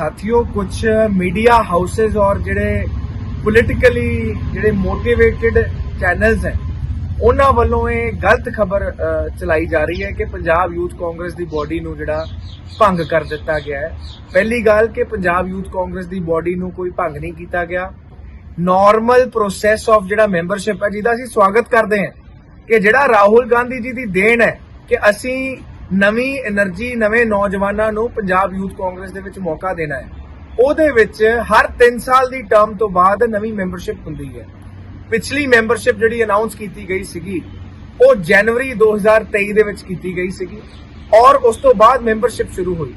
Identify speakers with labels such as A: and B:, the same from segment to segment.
A: ਸਾਥੀਓ ਕੁਝ media houses ਔਰ ਜਿਹੜੇ ਪੋਲੀਟੀਕਲੀ ਜਿਹੜੇ ਮੋਟੀਵੇਟਿਡ ਚੈਨਲਸ ਹੈ, ਉਹਨਾਂ ਵੱਲੋਂ ਇਹ ਗਲਤ ਖਬਰ ਚਲਾਈ ਜਾ ਰਹੀ ਹੈ ਕਿ ਪੰਜਾਬ ਯੂਥ ਕਾਂਗਰਸ ਦੀ ਬਾਡੀ ਨੂੰ ਜਿਹੜਾ ਭੰਗ ਕਰ ਦਿੱਤਾ ਗਿਆ ਹੈ। ਪਹਿਲੀ ਗੱਲ ਕਿ ਪੰਜਾਬ ਯੂਥ ਕਾਂਗਰਸ ਦੀ ਬਾਡੀ ਨੂੰ ਕੋਈ ਭੰਗ ਨਹੀਂ ਕੀਤਾ ਗਿਆ। ਨਾਰਮਲ ਪ੍ਰੋਸੈਸ ਆਫ ਜਿਹੜਾ ਮੈਂਬਰਸ਼ਿਪ ਹੈ, ਜਿਹਦਾ ਅਸੀਂ ਸਵਾਗਤ ਕਰਦੇ ਹਾਂ, ਕਿ ਜਿਹੜਾ ਰਾਹੁਲ ਗਾਂਧੀ ਜੀ ਦੀ ਦੇਣ ਹੈ ਕਿ ਅਸੀਂ ਨਵੀਂ એનર્ਜੀ, ਨਵੇਂ ਨੌਜਵਾਨਾਂ ਨੂੰ ਪੰਜਾਬ ਯੂਥ ਕਾਂਗਰਸ ਦੇ ਵਿੱਚ ਮੌਕਾ ਦੇਣਾ ਹੈ। ਉਹਦੇ ਵਿੱਚ ਹਰ 3 ਸਾਲ ਦੀ ਟਰਮ ਤੋਂ ਬਾਅਦ ਨਵੀਂ ਮੈਂਬਰਸ਼ਿਪ ਹੁੰਦੀ ਹੈ। ਪਿਛਲੀ ਮੈਂਬਰਸ਼ਿਪ ਜਿਹੜੀ ਅਨਾਉਂਸ ਕੀਤੀ ਗਈ ਸੀਗੀ, ਉਹ ਜਨਵਰੀ 2023 ਦੇ ਵਿੱਚ ਕੀਤੀ ਗਈ ਸੀਗੀ ਔਰ ਉਸ ਤੋਂ ਬਾਅਦ ਮੈਂਬਰਸ਼ਿਪ ਸ਼ੁਰੂ ਹੋਈ।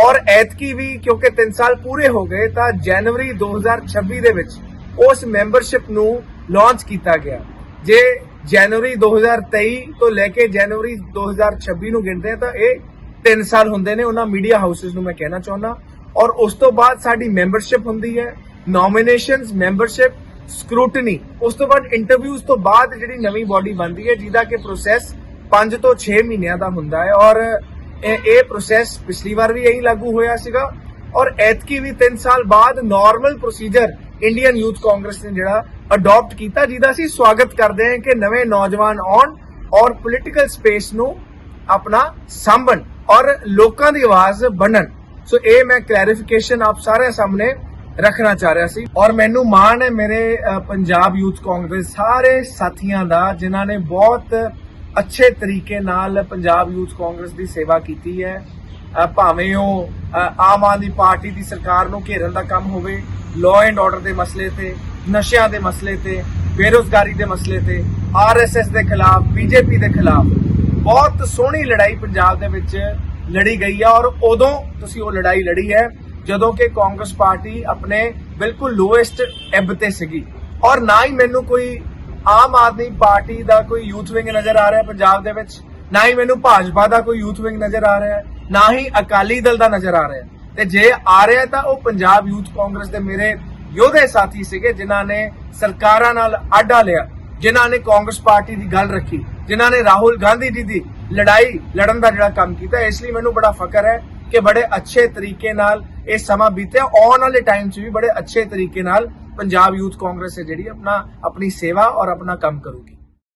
A: ਔਰ ਐਤਕੀ ਵੀ ਕਿਉਂਕਿ 3 ਸਾਲ ਪੂਰੇ ਹੋ ਗਏ, ਤਾਂ ਜਨਵਰੀ 2026 ਦੇ ਵਿੱਚ ਉਸ ਮੈਂਬਰਸ਼ਿਪ ਨੂੰ ਲਾਂਚ ਕੀਤਾ ਗਿਆ। ਜੇ ਜਨਵਰੀ 2023 ਤੋਂ ਲੈ ਕੇ ਜਨਵਰੀ 2026 ਨੂੰ ਗਿਣਦੇ ਆ ਤਾਂ ਇਹ 3 ਸਾਲ ਹੁੰਦੇ ਨੇ ਉਹਨਾਂ ਮੀਡੀਆ ਹਾਊਸਸ ਨੂੰ ਮੈਂ ਕਹਿਣਾ ਚਾਹੁੰਦਾ। ਔਰ ਉਸ ਤੋਂ ਬਾਅਦ ਸਾਡੀ ਮੈਂਬਰਸ਼ਿਪ ਹੁੰਦੀ ਹੈ ਨੋਮੀਨੇਸ਼ਨਸ ਮੈਂਬਰਸ਼ਿਪ ਸਕਰੂਟਨੀ ਉਸ ਤੋਂ ਬਾਅਦ ਇੰਟਰਵਿਊਜ਼ ਤੋਂ ਬਾਅਦ ਜਿਹੜੀ ਨਵੀਂ ਬਾਡੀ ਬਣਦੀ ਹੈ, ਜਿਹਦਾ ਕਿ ਪ੍ਰੋਸੈਸ 5 ਤੋਂ 6 ਮਹੀਨਿਆਂ ਦਾ ਹੁੰਦਾ ਹੈ। ਔਰ ਇਹ ਇਹ ਪ੍ਰੋਸੈਸ ਪਿਛਲੀ ਵਾਰ ਵੀ ਇਹੀ ਲਾਗੂ ਹੋਇਆ ਸੀਗਾ। ਔਰ ਐਤਕੀ ਵੀ 3 ਸਾਲ ਬਾਅਦ normal procedure Indian youth Congress ਨੇ ਜਿਹੜਾ ਅਡਾਪਟ ਕੀਤਾ, ਜਿਹਦਾ ਅਸੀਂ ਸਵਾਗਤ ਕਰਦੇ ਹਾਂ ਕਿ ਨਵੇਂ ਨੌਜਵਾਨ ਆਉਣ ਔਰ ਪੋਲਿਟੀਕਲ ਸਪੇਸ ਨੂੰ ਆਪਣਾ ਸਾਂਭਣ ਔਰ ਲੋਕਾਂ ਦੀ ਆਵਾਜ਼ ਬਣਨ। ਸੋ ਇਹ ਮੈਂ ਕਲੈਰੀਫਿਕੇਸ਼ਨ ਆਪ ਸਾਰਿਆਂ ਸਾਹਮਣੇ ਰੱਖਣਾ ਚਾਹ ਰਿਹਾ ਸੀ। ਔਰ ਮੈਨੂੰ ਮਾਣ ਹੈ ਮੇਰੇ ਪੰਜਾਬ ਯੂਥ ਕਾਂਗਰਸ ਸਾਰੇ ਸਾਥੀਆਂ ਦਾ, ਜਿਨ੍ਹਾਂ ਨੇ ਬਹੁਤ ਅੱਛੇ ਤਰੀਕੇ ਨਾਲ ਪੰਜਾਬ ਯੂਥ ਕਾਂਗਰਸ ਦੀ ਸੇਵਾ ਕੀਤੀ ਹੈ। ਭਾਵੇਂ ਉਹ ਆਮ ਆਦਮੀ ਪਾਰਟੀ ਦੀ ਸਰਕਾਰ ਨੂੰ ਘੇਰਨ ਦਾ ਕੰਮ ਹੋਵੇ ਲਾਅ ਐਂਡ ਆਰਡਰ ਦੇ ਮਸਲੇ ਤੇ, ਨਸ਼ਿਆਂ ਦੇ ਮਸਲੇ ਤੇ, ਬੇਰੋਜ਼ਗਾਰੀ ਦੇ ਮਸਲੇ ਤੇ ਆਰਐਸਐਸ ਦੇ ਖਿਲਾਫ ਬੀਜੇਪੀ ਦੇ ਖਿਲਾਫ ਬਹੁਤ ਸੋਹਣੀ ਲੜਾਈ ਪੰਜਾਬ ਦੇ ਵਿੱਚ ਲੜੀ ਗਈ ਹੈ ਔਰ ਉਦੋਂ ਤੁਸੀਂ ਉਹ ਲੜਾਈ ਲੜੀ ਹੈ ਜਦੋਂ ਕਿ ਕਾਂਗਰਸ ਪਾਰਟੀ ਆਪਣੇ ਬਿਲਕੁਲ ਲੋਐਸਟ ਐਬ ਤੇ ਸੀਗੀ। ਔਰ ਨਾ ਹੀ ਮੈਨੂੰ ਕੋਈ ਆਮ ਆਦਮੀ ਪਾਰਟੀ ਦਾ ਕੋਈ ਯੂਥ ਵਿੰਗ ਨਜ਼ਰ ਆ ਰਿਹਾ ਪੰਜਾਬ ਦੇ ਵਿੱਚ, ਨਾ ਹੀ ਮੈਨੂੰ ਭਾਜਪਾ ਦਾ ਕੋਈ ਯੂਥ ਵਿੰਗ ਨਜ਼ਰ ਆ ਰਿਹਾ। ਹੈ ਨਾ ਹੀ ਅਕਾਲੀ ਦਲ ਦਾ ਨਜ਼ਰ ਆ ਰਿਹਾ। ਤੇ ਜੇ ਆ ਰਿਹਾ ਤਾਂ ਉਹ ਪੰਜਾਬ ਯੂਥ ਕਾਂਗਰਸ ਦੇ ਮੇਰੇ ਯੋਧੇ ਸਾਥੀ ਸੀਗੇ, ਜਿਨ੍ਹਾਂ ਨੇ ਸਰਕਾਰਾਂ ਨਾਲ ਆਡਾ ਲਿਆ, ਜਿਨ੍ਹਾਂ ਨੇ ਕਾਂਗਰਸ ਪਾਰਟੀ ਦੀ ਗੱਲ ਰੱਖੀ, ਜਿਨ੍ਹਾਂ ਨੇ ਰਾਹੁਲ ਗਾਂਧੀ ਜੀ ਦੀ ਲੜਾਈ ਲੜਨ ਦਾ ਜਿਹੜਾ ਕੰਮ ਕੀਤਾ, ਇਸ ਲਈ ਮੈਨੂੰ ਬੜਾ ਫ਼ਕਰ ਹੈ ਕਿ ਬੜੇ ਅੱਛੇ ਤਰੀਕੇ ਨਾਲ ਇਹ ਸਮਾਂ ਬੀਤਿਆ। ਆਉਣ ਵਾਲੇ ਟਾਈਮ 'ਚ ਵੀ ਬੜੇ ਅੱਛੇ ਤਰੀਕੇ ਨਾਲ ਪੰਜਾਬ ਯੂਥ ਕਾਂਗਰਸ ਹੈ ਜਿਹੜੀ ਆਪਣਾ ਆਪਣੀ ਸੇਵਾ ਔਰ ਆਪਣਾ ਕੰਮ ਕਰੂਗੀ।